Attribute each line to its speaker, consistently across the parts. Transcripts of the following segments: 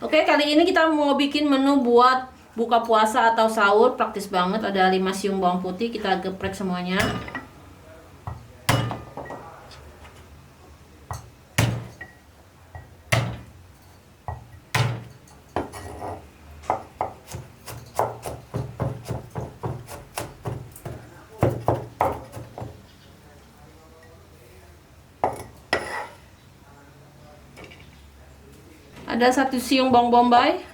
Speaker 1: Oke, kali ini kita mau bikin menu buat buka puasa atau sahur. Praktis banget, ada 5 siung bawang putih, kita geprek semuanya. Ada satu siung bawang bombay.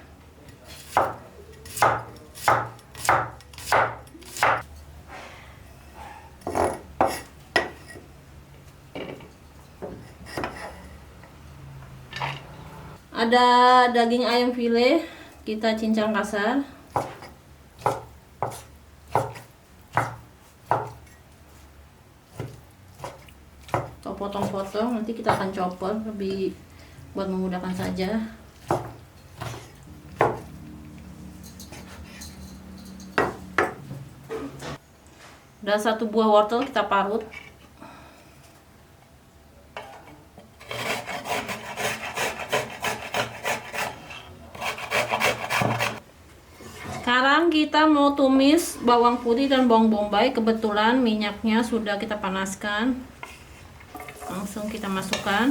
Speaker 1: Ada daging ayam file, kita cincang kasar. Potong-potong, nanti kita akan copot lebih buat memudahkan saja. Dan satu buah wortel kita parut. Sekarang kita mau tumis bawang putih dan bawang bombay. Kebetulan minyaknya sudah kita panaskan. Langsung kita masukkan.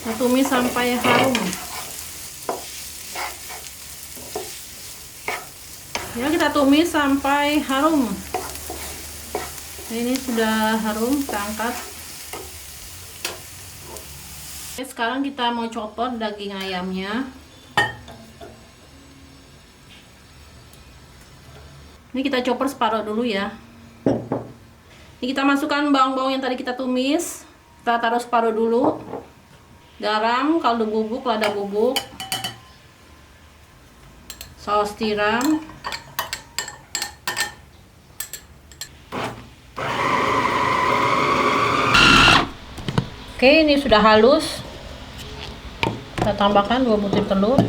Speaker 1: Kita tumis sampai harum. Ya, kita tumis sampai harum. Ini sudah harum, kita angkat. Oke, sekarang kita mau copot daging ayamnya. Ini kita chopper separuh dulu ya. Ini kita masukkan bawang-bawang yang tadi kita tumis. Kita taruh separuh dulu. Garam, kaldu bubuk, lada bubuk. Saus tiram. Oke, ini sudah halus. Kita tambahkan dua butir telur.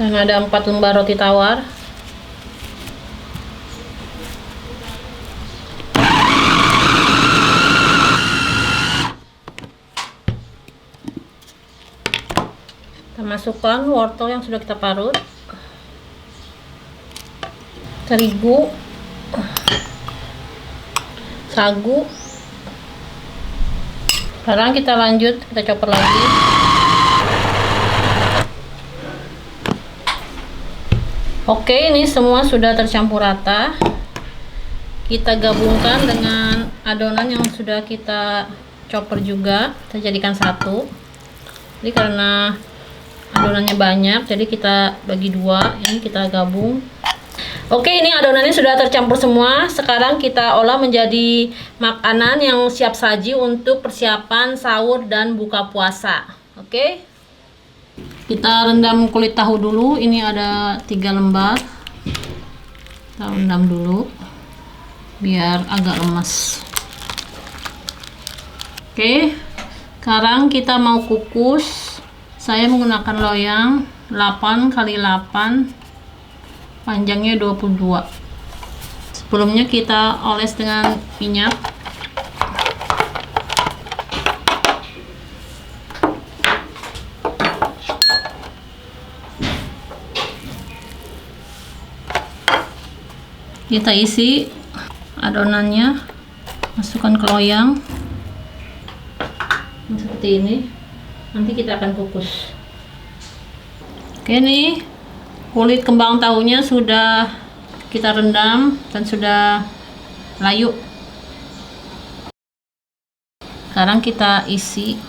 Speaker 1: Dan ada empat lembar roti tawar. Kita masukkan wortel yang sudah kita parut. Terigu. Sagu. Sekarang kita lanjut, kita chopper lagi. Oke, ini semua sudah tercampur rata. Kita gabungkan dengan adonan yang sudah kita chopper juga, kita jadikan satu. Jadi karena adonannya banyak, jadi kita bagi dua. Ini kita gabung. Oke, ini adonannya sudah tercampur semua. Sekarang kita olah menjadi makanan yang siap saji untuk persiapan sahur dan buka puasa. Oke kita rendam kulit tahu dulu ini ada tiga lembar kita rendam dulu biar agak lemas oke sekarang kita mau kukus saya menggunakan loyang 8 kali 8 panjangnya 22 sebelumnya kita oles dengan minyak. Kita isi adonannya masukkan ke loyang. Seperti ini nanti kita akan kukus oke nih. Kulit kembang tahunya sudah kita rendam dan sudah layu. Sekarang kita isi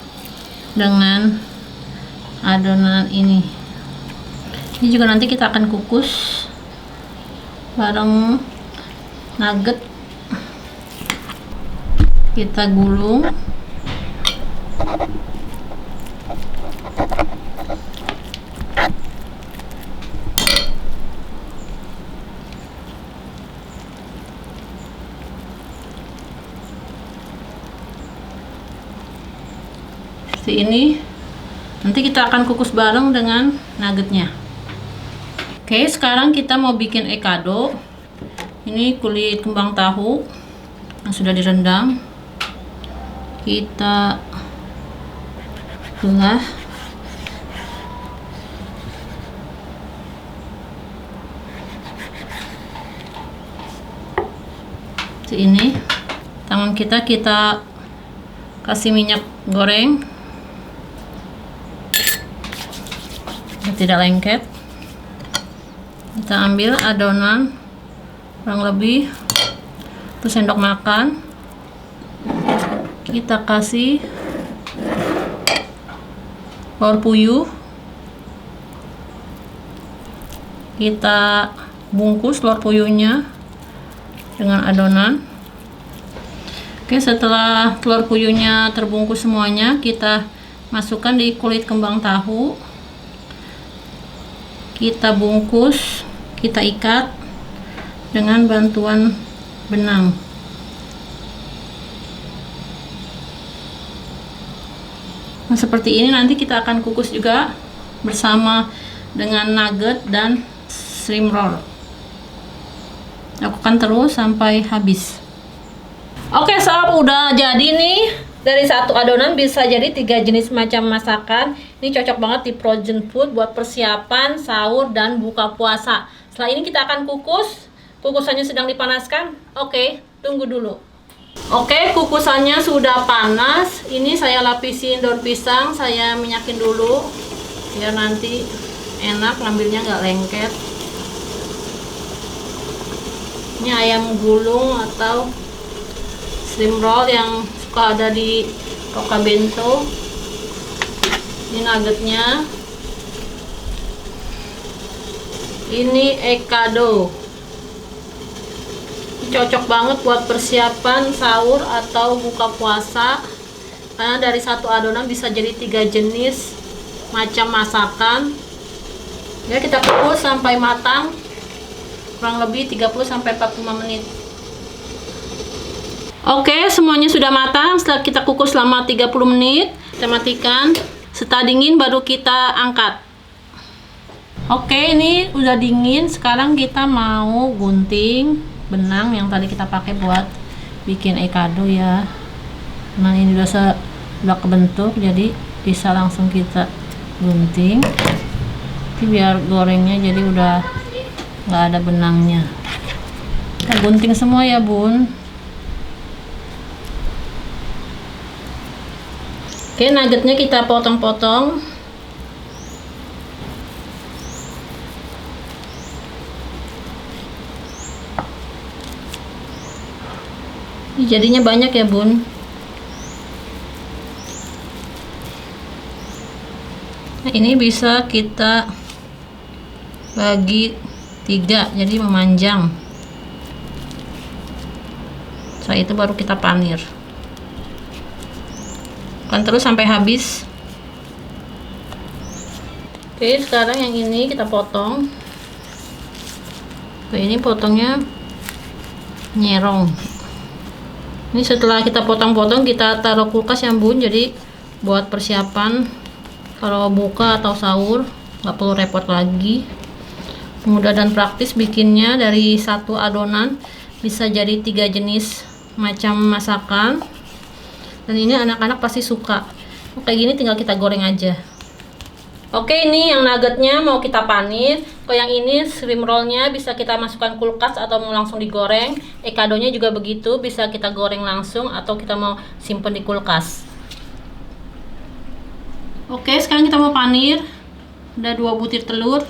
Speaker 1: dengan adonan ini. Ini juga nanti kita akan kukus bareng nugget. Kita gulung seperti ini nanti kita akan kukus bareng dengan nuggetnya Oke, sekarang kita mau bikin ekado. Ini kulit kembang tahu yang sudah direndam. Kita belah. ini tangan kita kita kasih minyak goreng. Tidak lengket. Kita ambil adonan kurang lebih. Satu sendok makan. Kita kasih telur puyuh. Kita bungkus telur puyuhnya dengan adonan. Oke setelah telur puyuhnya terbungkus semuanya kita masukkan di kulit kembang tahu. Kita bungkus kita ikat dengan bantuan benang seperti ini nanti kita akan kukus juga bersama dengan nugget dan shrimp roll lakukan terus sampai habis oke sob udah jadi nih dari satu adonan bisa jadi tiga jenis macam masakan ini cocok banget di frozen food buat persiapan sahur dan buka puasa. Setelah ini kita akan kukus. Kukusannya sedang dipanaskan. Oke, tunggu dulu. Oke, kukusannya sudah panas. Ini saya lapisin daun pisang, saya minyakin dulu biar nanti enak ngambilnya nggak lengket. Ini ayam gulung atau shrimp roll yang suka ada di Roka Bento ini nuggetnya ini ekado cocok banget buat persiapan sahur atau buka puasa karena dari satu adonan bisa jadi tiga jenis macam masakan ya kita kukus sampai matang kurang lebih 30 sampai 45 menit Oke, semuanya sudah matang. Setelah kita kukus selama 30 menit, kita matikan. Setelah dingin baru kita angkat. Oke, ini udah dingin. Sekarang kita mau gunting benang yang tadi kita pakai buat bikin ekado ya. Nah, ini udah se kebentuk jadi bisa langsung kita gunting. Ini biar gorengnya jadi udah nggak ada benangnya. Kita gunting semua ya, Bun. Oke, nuggetnya kita potong-potong. Jadinya banyak ya, Bun. Nah, ini bisa kita bagi tiga, jadi memanjang. Setelah itu baru kita panir akan terus sampai habis oke sekarang yang ini kita potong oke ini potongnya nyerong ini setelah kita potong-potong kita taruh kulkas yang bun. Jadi buat persiapan kalau buka atau sahur nggak perlu repot lagi. Mudah dan praktis bikinnya dari satu adonan bisa jadi tiga jenis macam masakan. Dan ini anak-anak pasti suka. Kayak gini tinggal kita goreng aja. Oke ini yang nuggetnya mau kita panir kalau yang ini shrimp rollnya bisa kita masukkan kulkas atau mau langsung digoreng? Ekadonya juga begitu bisa kita goreng langsung atau kita mau simpen di kulkas. Oke sekarang kita mau panir. Ada dua butir telur.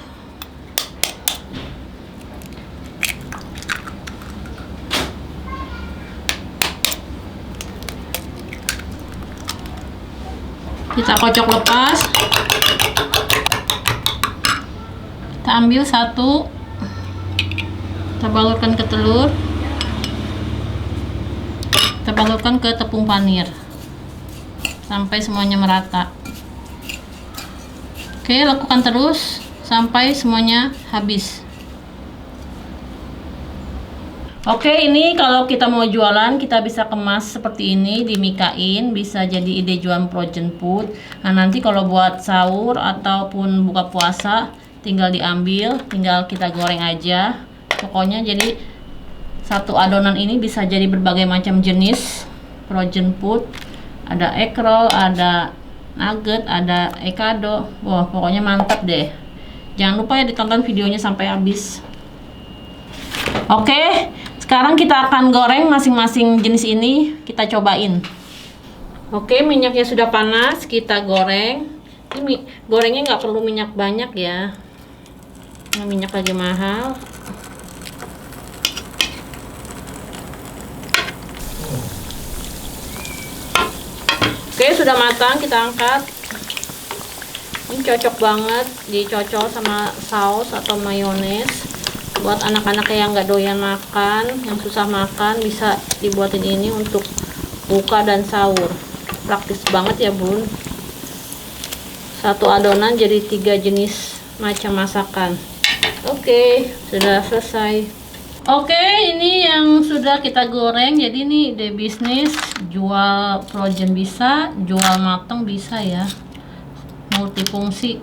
Speaker 1: Kita kocok lepas ambil satu kita balurkan ke telur kita balurkan ke tepung panir sampai semuanya merata oke lakukan terus sampai semuanya habis Oke, ini kalau kita mau jualan, kita bisa kemas seperti ini, dimikain, bisa jadi ide jualan frozen food. Nah, nanti kalau buat sahur ataupun buka puasa, tinggal diambil tinggal kita goreng aja. Pokoknya jadi satu adonan ini bisa jadi berbagai macam jenis. Frozen food ada egg roll ada nugget ada ekado. Wah pokoknya mantap deh. Jangan lupa ya ditonton videonya sampai habis. Oke sekarang kita akan goreng masing-masing jenis ini. Kita cobain. Oke, minyaknya sudah panas, kita goreng. Ini gorengnya nggak perlu minyak banyak ya. Ini minyak lagi mahal. Oke, sudah matang, kita angkat. Ini cocok banget dicocol sama saus atau mayones. Buat anak-anak yang nggak doyan makan, yang susah makan, bisa dibuatin ini untuk buka dan sahur praktis banget ya bun satu adonan jadi tiga jenis macam masakan oke sudah selesai. Oke ini yang sudah kita goreng. Jadi ini ide bisnis jual frozen bisa jual matang bisa ya. Multifungsi.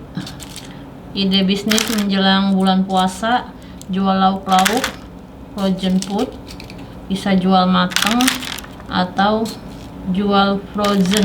Speaker 1: Ide bisnis menjelang bulan puasa jual lauk-lauk frozen food bisa jual matang atau jual frozen